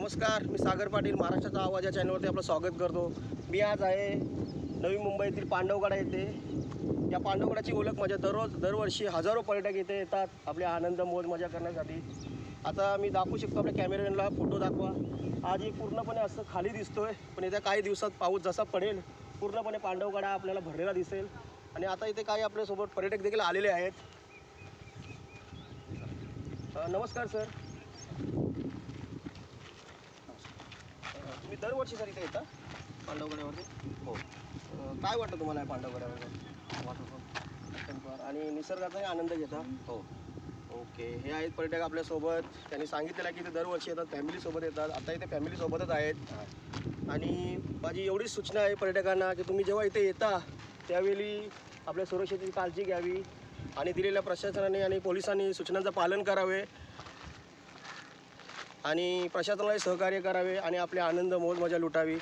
नमस्कार मी सागर पाटील महाराष्ट्राचा आवाज या चॅनलवरती आपलं स्वागत करतो. मी आज आहे नवी मुंबईतील पांडवगडा येथे. या पांडवगडाची ओळख माझ्या दररोज दरवर्षी हजारो पर्यटक इथे येतात आपले आनंद मोज मजा करण्यासाठी. आता मी दाखवू शकतो आपल्या कॅमेरामॅनला फोटो दाखवा. आज ही पूर्णपणे असं खाली दिसतो आहे पण येत्या काही दिवसात पाऊस जसा पडेल पूर्णपणे पांडवगडा आपल्याला भरलेला दिसेल. आणि आता इथे काही आपल्यासोबत पर्यटक देखील आलेले आहेत. नमस्कार सर. तुम्ही दरवर्षी सर इथे येता? पांडवगड्यावरती हो. काय वाटतं तुम्हाला पांडवगड्यावर वाटतं आणि निसर्गाचाही आनंद घेता? हो. ओके. हे आहेत पर्यटक आपल्यासोबत. त्यांनी सांगितलेलं आहे की ते दरवर्षी येतात फॅमिलीसोबत येतात. आता इथे फॅमिलीसोबतच आहेत. आणि माझी एवढीच सूचना आहे पर्यटकांना की तुम्ही जेव्हा इथे येता त्यावेळी आपल्या सुरक्षेची काळजी घ्यावी आणि दिलेल्या प्रशासनाने आणि पोलिसांनी सूचनांचं पालन करावे. आणि प्रशासनाला सहकार्य करावे आणि आपले आनंद मोज मजा लुटावी.